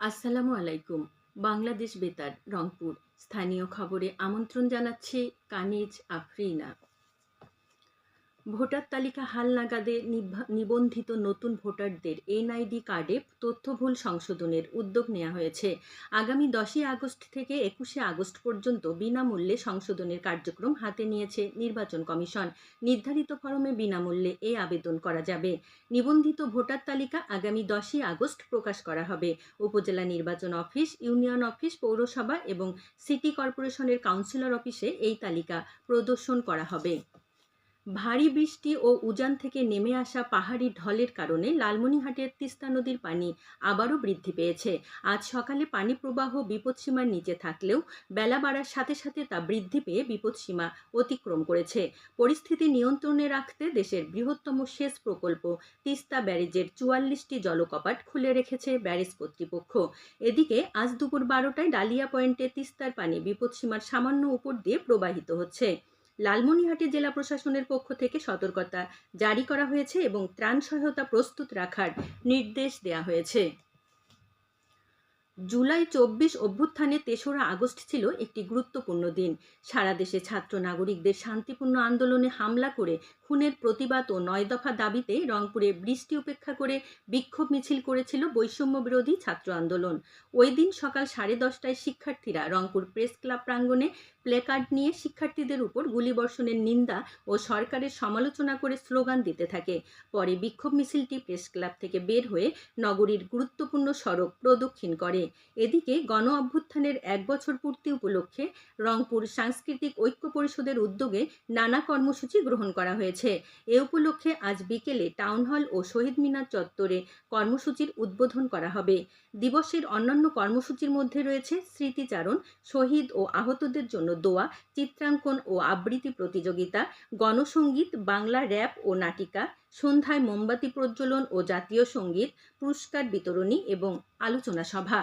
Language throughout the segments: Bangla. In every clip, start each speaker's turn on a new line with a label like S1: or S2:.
S1: আসসালামু আলাইকুম। বাংলাদেশ বেতার রংপুর। স্থানীয় খবরে আমন্ত্রণ জানাচ্ছে কানিজ আফরিনা। ভোটার তালিকা হালনাগাদে নিবন্ধিত নতুন ভোটারদের এনআইডি কার্ডে তথ্য ভুল সংশোধনের উদ্যোগ নেওয়া হয়েছে। আগামী দশই আগস্ট থেকে একুশে আগস্ট পর্যন্ত বিনামূল্যে সংশোধনের কার্যক্রম হাতে নিয়েছে নির্বাচন কমিশন। নির্ধারিত ফরমে বিনামূল্যে এ আবেদন করা যাবে। নিবন্ধিত ভোটার তালিকা আগামী দশই আগস্ট প্রকাশ করা হবে। উপজেলা নির্বাচন অফিস, ইউনিয়ন অফিস, পৌরসভা এবং সিটি কর্পোরেশনের কাউন্সিলর অফিসে এই তালিকা প্রদর্শন করা হবে। ভারী বৃষ্টি ও উজান থেকে নেমে আসা পাহাড়ি ঢলের কারণে লালমনিরহাটের তিস্তা নদীর পানি আবারও বৃদ্ধি পেয়েছে। আজ সকালে পানি প্রবাহ বিপদসীমার নিচে থাকলেও বেলা বাড়ার সাথে সাথে তা বৃদ্ধি পেয়ে বিপদসীমা অতিক্রম করেছে। পরিস্থিতি নিয়ন্ত্রণে রাখতে দেশের বৃহত্তম সেচ প্রকল্প তিস্তা ব্যারেজের চুয়াল্লিশটি জলকপাট খুলে রেখেছে ব্যারেজ কর্তৃপক্ষ। এদিকে আজ দুপুর বারোটায় ডালিয়া পয়েন্টে তিস্তার পানি বিপদসীমার সামান্য উপর দিয়ে প্রবাহিত হচ্ছে। লালমনিরহাটে জেলা প্রশাসনের পক্ষ থেকে সতর্কতা জারি করা হয়েছে এবং ত্রাণ সহায়তা প্রস্তুত রাখার নির্দেশ দেওয়া হয়েছে। জুলাই চব্বিশ অভ্যুত্থানে তেসরা আগস্ট ছিল একটি গুরুত্বপূর্ণ দিন। সারা দেশে ছাত্র নাগরিকদের শান্তিপূর্ণ আন্দোলনে হামলা করে খুনের প্রতিবাদ ও নয় দফা দাবিতে রংপুরে বৃষ্টি উপেক্ষা করে বিক্ষোভ মিছিল করেছিল বৈষম্য বিরোধী ছাত্র আন্দোলন। ওই দিন সকাল সাড়ে দশটায় শিক্ষার্থীরা রংপুর প্রেস ক্লাব প্রাঙ্গণে প্লেকার্ড নিয়ে শিক্ষার্থীদের উপর গুলিবর্ষণের নিন্দা ও সরকারের সমালোচনা করে স্লোগান দিতে থাকে। পরে বিক্ষোভ মিছিলটি প্রেস ক্লাব থেকে বের হয়ে নগরীর গুরুত্বপূর্ণ সড়ক প্রদক্ষিণ করে। এদিকে গণ অভ্যুত্থানের এক বছর পূর্তি উপলক্ষে রংপুর সাংস্কৃতিক ঐক্য পরিষদের উদ্যোগে নানা কর্মসূচি গ্রহণ করা হয়েছে। এ উপলক্ষে আজ বিকেলে টাউন হল ও শহীদ মিনার চত্বরে কর্মসূচির উদ্বোধন করা হবে। দিবসের অন্যান্য কর্মসূচির মধ্যে রয়েছে স্মৃতিচারণ, শহীদ ও আহতদের জন্য দোয়া, চিত্রাঙ্কন ও আবৃত্তি প্রতিযোগিতা গণসঙ্গীত বাংলা র্যাপ ও নাটিকা, সন্ধ্যায় মোমবাতি প্রজ্বলন ও জাতীয় সংগীত, পুরস্কার বিতরণী এবং আলোচনা সভা।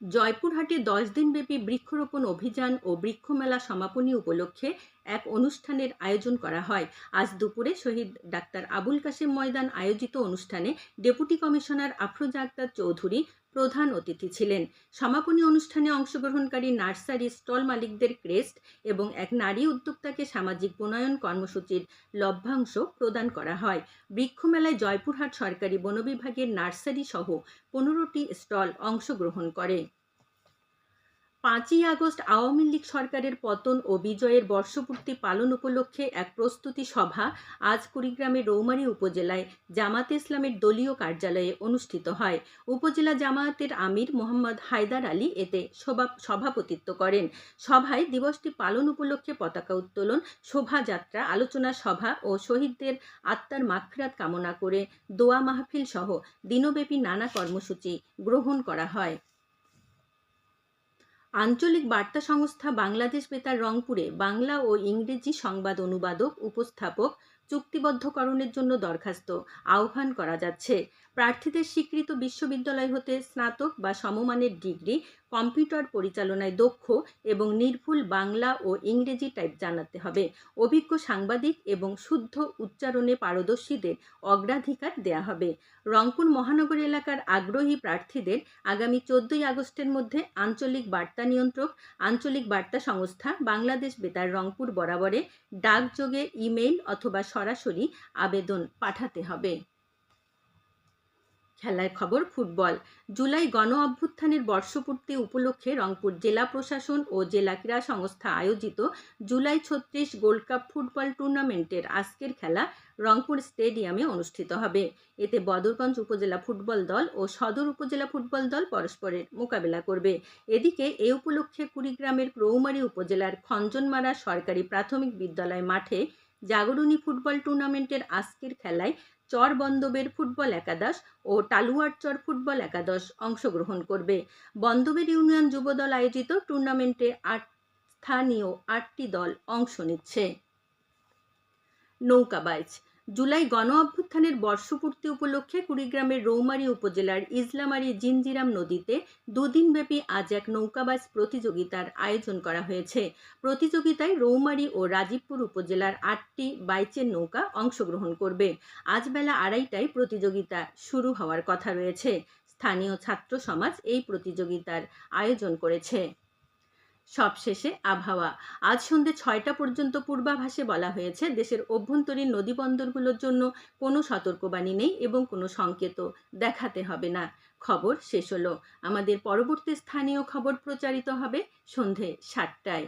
S1: জয়পুরহাটে দশ দিনব্যাপী বৃক্ষরোপণ অভিযান ও বৃক্ষমেলা সমাপনী উপলক্ষে এক অনুষ্ঠানের আয়োজন করা হয়। আজ দুপুরে শহীদ ডাক্তার আবুল কাশেম ময়দান আয়োজিত অনুষ্ঠানে ডেপুটি কমিশনার আফরোজা আক্তার চৌধুরী প্রধান অতিথি ছিলেন। সমাপনী অনুষ্ঠানে অংশগ্রহণকারী নার্সারি স্টল মালিকদের ক্রেস্ট এবং এক নারী উদ্যোক্তাকে সামাজিক বনায়ন কর্মসূচির লভ্যাংশ প্রদান করা হয়। বৃক্ষমেলায় জয়পুরহাট সরকারি বনবিভাগের নার্সারি সহ পনেরোটি স্টল অংশগ্রহণ করে। পাঁচই আগস্ট আওয়ামী লীগ সরকারের পতন ও বিজয়ের বর্ষপূর্তি পালন উপলক্ষে এক প্রস্তুতি সভা আজ কুড়িগ্রামের রৌমারী উপজেলায় জামাতে ইসলামের দলীয় কার্যালয়ে অনুষ্ঠিত হয়। উপজেলা জামায়াতের আমির মোহাম্মদ হায়দার আলী এতে সভা- সভাপতিত্ব করেন। সভায় দিবসটি পালন উপলক্ষে পতাকা উত্তোলন, শোভাযাত্রা, আলোচনা সভা ও শহীদদের আত্মার মাগফিরাত কামনা করে দোয়া মাহফিল সহ দিনব্যাপী নানা কর্মসূচি গ্রহণ করা হয়। আঞ্চলিক বার্তা সংস্থা বাংলাদেশ বেতার রংপুরে বাংলা ও ইংরেজি সংবাদ অনুবাদক উপস্থাপক চুক্তিবদ্ধকরণের জন্য দরখাস্ত আহ্বান করা যাচ্ছে। প্রার্থীদের স্বীকৃত বিশ্ববিদ্যালয় হতে স্নাতক বা সমমানের ডিগ্রি, কম্পিউটার পরিচালনায় দক্ষ এবং নির্ভুল বাংলা ও ইংরেজি টাইপ জানাতে হবে। অভিজ্ঞ সাংবাদিক এবং শুদ্ধ উচ্চারণে পারদর্শীদের অগ্রাধিকার দেয়া হবে। রংপুর মহানগর এলাকার আগ্রহী প্রার্থীদের আগামী চোদ্দই আগস্টের মধ্যে আঞ্চলিক বার্তা নিয়ন্ত্রক, আঞ্চলিক বার্তা সংস্থা বাংলাদেশ বেতার রংপুর বরাবরে ডাকযোগে ইমেইল অথবা সরাসরি আবেদন পাঠাতে হবে। খেলার খবর, ফুটবল। জুলাই গণ অভ্যুত্থানের বর্ষপূর্তি উপলক্ষে রংপুর জেলা প্রশাসন ও জেলা ক্রীড়া সংস্থা আয়োজিত জুলাই ছত্রিশ গোল্ড কাপ ফুটবল টুর্নামেন্টের আজকের খেলা রংপুর স্টেডিয়ামে অনুষ্ঠিত হবে। এতে বদরগঞ্জ উপজেলা ফুটবল দল ও সদর উপজেলা ফুটবল দল পরস্পরের মোকাবেলা করবে। এদিকে এ উপলক্ষে কুড়িগ্রামের রৌমারী উপজেলার খঞ্জনমারা সরকারি প্রাথমিক বিদ্যালয় মাঠে জাগরণী ফুটবল টুর্নামেন্টের আজকের খেলায় চর বন্দবের ফুটবল একাদশ ও টালুয়ারচর ফুটবল একাদশ অংশগ্রহণ করবে। বন্দবের ইউনিয়ন যুবদল আয়োজিত টুর্নামেন্টে আট স্থানীয় আটটি দল অংশ নিচ্ছে। নৌকাবাজ জুলাই গণ অভ্যুত্থানের বর্ষপূর্তি উপলক্ষে কুড়িগ্রামের রৌমারী উপজেলার ইসলামারী জিনজিরাম নদীতে দুদিনব্যাপী আজ এক নৌকাবাজ প্রতিযোগিতার আয়োজন করা হয়েছে। প্রতিযোগিতায় রৌমারী ও রাজীবপুর উপজেলার আটটি বাইচের নৌকা অংশগ্রহণ করবে। আজ বেলা আড়াইটায় প্রতিযোগিতা শুরু হওয়ার কথা রয়েছে। স্থানীয় ছাত্র সমাজ এই প্রতিযোগিতার আয়োজন করেছে। সবশেষে আবহাওয়া। আজ সন্ধ্যে ছয়টা পর্যন্ত পূর্বাভাসে বলা হয়েছে, দেশের অভ্যন্তরীণ নদীবন্দরগুলোর জন্য কোনো সতর্কবাণী নেই এবং কোনো সংকেত দেখাতে হবে না। খবর শেষ হলো। আমাদের পরবর্তী স্থানীয় খবর প্রচারিত হবে সন্ধে সাতটায়।